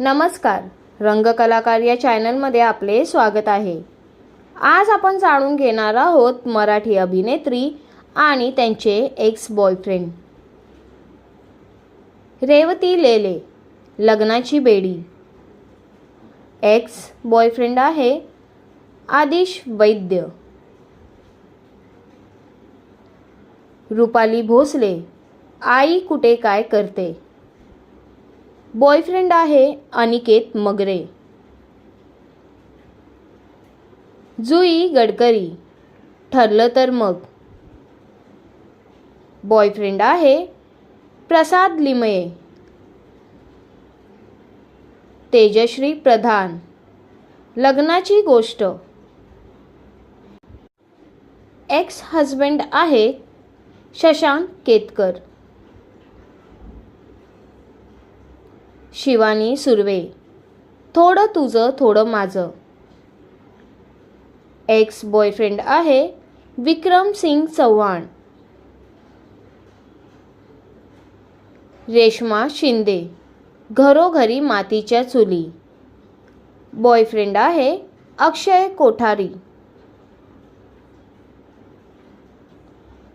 नमस्कार. रंगकलाकार या चॅनलमध्ये आपले स्वागत आहे. आज आपण जाणून घेणार आहोत मराठी अभिनेत्री आणि त्यांचे एक्स बॉयफ्रेंड रेवती लेले लग्नाची बेडी. एक्स बॉयफ्रेंड आहे आदिश वैद्य. रुपाली भोसले आई कुठे काय करते? बॉयफ्रेंड आहे अनिकेत मगरे. जुई गडकरी. ठरलं तर मग. बॉयफ्रेंड आहे प्रसाद लिमये. तेजश्री प्रधान. लग्नाची गोष्ट. एक्स हजबंड आहे शशांक केतकर. शिवानी सुर्वे. थोडं तुझं थोडं माझं. एक्स बॉयफ्रेंड आहे विक्रम सिंग चव्हाण. रेश्मा शिंदे. घरोघरी मातीच्या चुली. बॉयफ्रेंड आहे अक्षय कोठारी.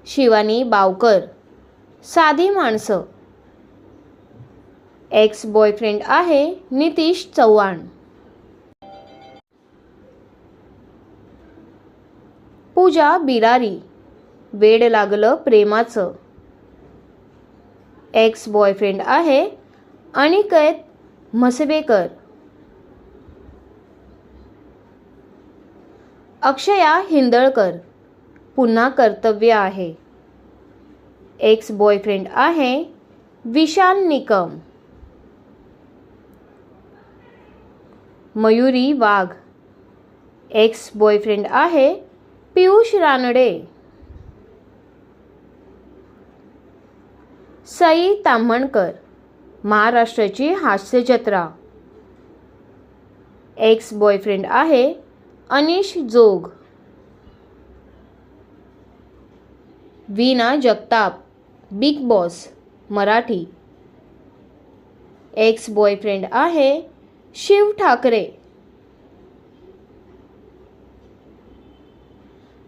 शिवानी बावकर. साधी माणसं. एक्स बॉयफ्रेंड आहे नितीश चव्हाण. पूजा बिरारी. वेड लागलं प्रेमाचं. एक्स बॉयफ्रेंड आहे अनिकेत म्हसवेकर. अक्षया हिंदळकर. पुन्हा कर्तव्य आहे. एक्स बॉयफ्रेंड आहे विशाल निकम. मयुरी वाघ. एक्स बॉयफ्रेंड आहे पियुष रानडे. सई ताम्हणकर महाराष्ट्राची हास्य जत्रा एक्स बॉयफ्रेंड आहे Anish Jog. Veena Jagtap Bigg Boss Marathi. Ex boyfriend आहे शिव ठाकरे.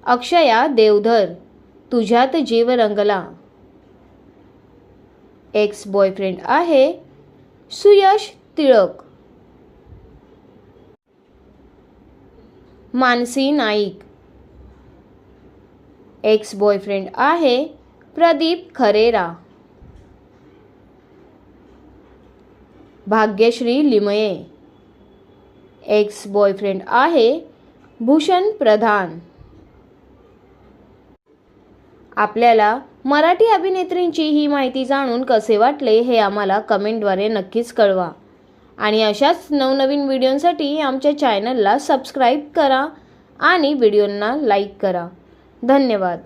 अक्षया देवधर तुझ्यात जीव रंगला. एक्स बॉयफ्रेंड आहे सुयश टिळक मानसी नाईक. एक्स बॉयफ्रेंड आहे प्रदीप खरेरा. भाग्यश्री लिमये. एक्स बॉयफ्रेंड आहे भूषण प्रधान. आपल्याला मराठी अभिनेत्रींची ही माहिती जाणून कसे वाटले हे आम्हाला कमेंटद्वारे नक्कीच कळवा. आणि अशाच नवनवीन व्हिडिओंसाठी आमच्या चॅनलला सबस्क्राईब करा आणि व्हिडिओंना लाईक करा. धन्यवाद.